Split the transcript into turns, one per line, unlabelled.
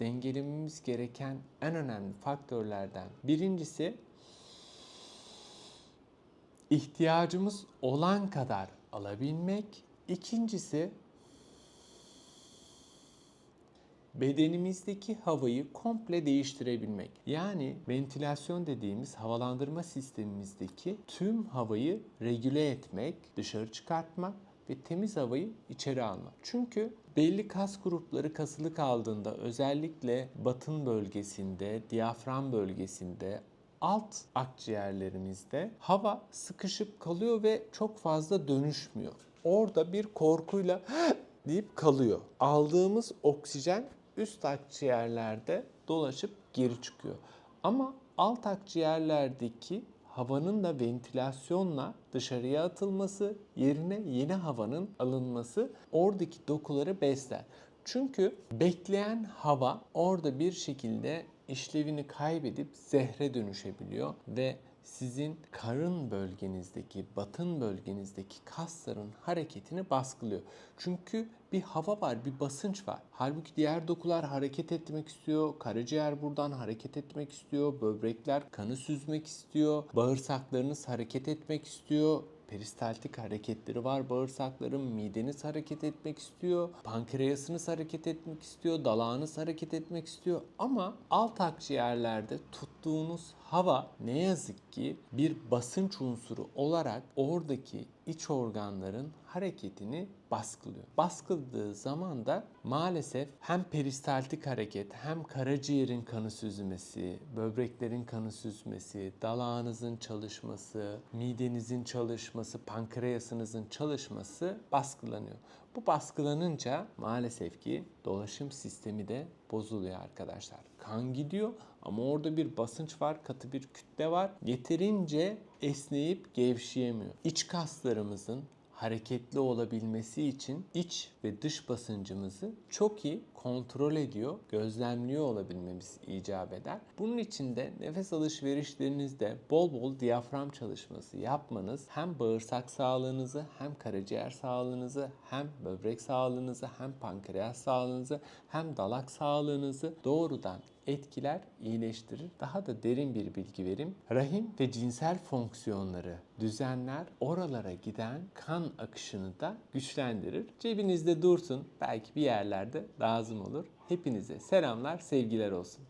dengelememiz gereken en önemli faktörlerden birincisi ihtiyacımız olan kadar alabilmek. İkincisi bedenimizdeki havayı komple değiştirebilmek. Yani ventilasyon dediğimiz havalandırma sistemimizdeki tüm havayı regüle etmek, dışarı çıkartmak ve temiz havayı içeri almak. Çünkü belli kas grupları kasılı kaldığında özellikle batın bölgesinde, diyafram bölgesinde, alt akciğerlerimizde hava sıkışıp kalıyor ve çok fazla dönüşmüyor. Orada bir korkuyla deyip kalıyor. Aldığımız oksijen üst akciğerlerde dolaşıp geri çıkıyor. Ama alt akciğerlerdeki havanın da ventilasyonla dışarıya atılması, yerine yeni havanın alınması oradaki dokuları besler. Çünkü bekleyen hava orada bir şekilde işlevini kaybedip zehre dönüşebiliyor ve sizin karın bölgenizdeki, batın bölgenizdeki kasların hareketini baskılıyor. Çünkü bir hava var, bir basınç var. Halbuki diğer dokular hareket etmek istiyor. Karaciğer buradan hareket etmek istiyor. Böbrekler kanı süzmek istiyor. Bağırsaklarınız hareket etmek istiyor peristaltik hareketleri var bağırsakların, mideniz hareket etmek istiyor, pankreasınız hareket etmek istiyor, dalağınız hareket etmek istiyor ama alt akciğerlerde tuttuğunuz hava ne yazık ki bir basınç unsuru olarak oradaki iç organların hareketini baskılıyor. Baskıladığı zaman da maalesef hem peristaltik hareket hem karaciğerin kanı süzmesi, böbreklerin kanı süzmesi, dalağınızın çalışması, midenizin çalışması, pankreasınızın çalışması baskılanıyor. Bu baskılanınca maalesef ki dolaşım sistemi de bozuluyor arkadaşlar. Kan gidiyor ama orada bir basınç var, katı bir kütle var. Yeterince esneyip gevşeyemiyor. İç kaslarımızın hareketli olabilmesi için iç ve dış basıncımızı çok iyi kontrol ediyor, gözlemliyor olabilmemiz icap eder. Bunun için de nefes alışverişlerinizde bol bol diyafram çalışması yapmanız hem bağırsak sağlığınızı hem karaciğer sağlığınızı hem böbrek sağlığınızı hem pankreas sağlığınızı hem dalak sağlığınızı doğrudan etkiler, iyileştirir. Daha da derin bir bilgi vereyim. Rahim ve cinsel fonksiyonları düzenler, oralara giden kan akışını da güçlendirir. Cebinizde dursun, belki bir yerlerde lazım olur. Hepinize selamlar, sevgiler olsun.